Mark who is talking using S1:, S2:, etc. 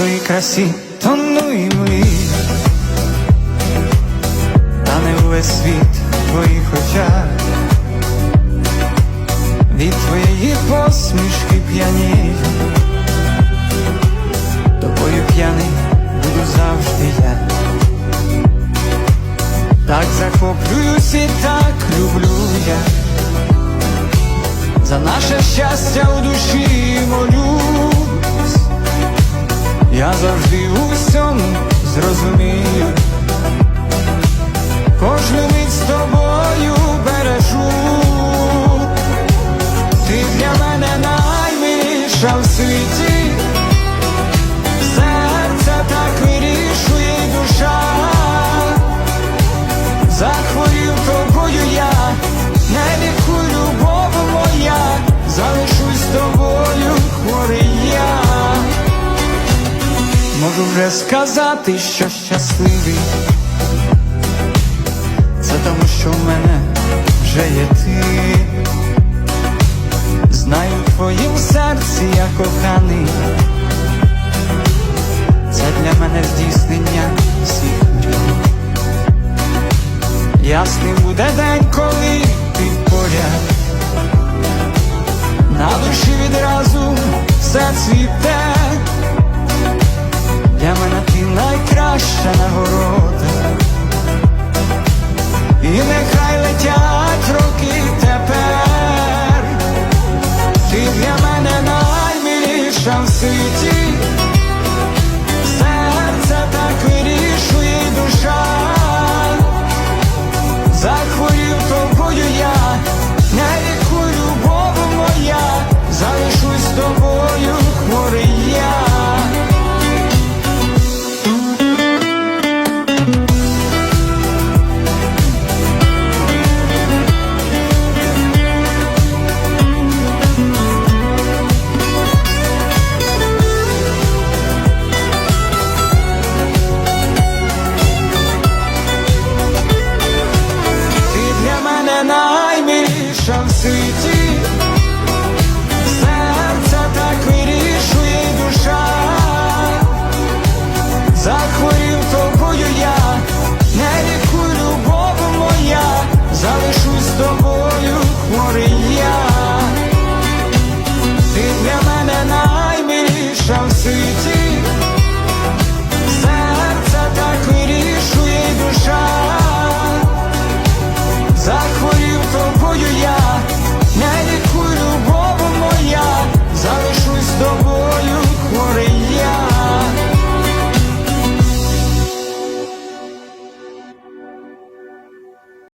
S1: твоїй красі тону і млію, та не увесь світ твоїх очах. Від твоєї посмішки п'янію, тобою п'яний буду завжди я. Так захоплююсь і так люблю я. За наше щастя у душі молюсь, я завжди у всьому зрозумію, кожну мить з тобою бережу, ти для мене наймиліша в світі, Можу вже сказати, що щасливий. Це тому, що в мене вже є ти. Знаю в твоїм серці я коханий. Це для мене здійснення всіх мрій. Ясний буде день, коли ти поряд. На душі відразу все цвіте. наша ворога. світі, серце так вирішує душа. Захвилює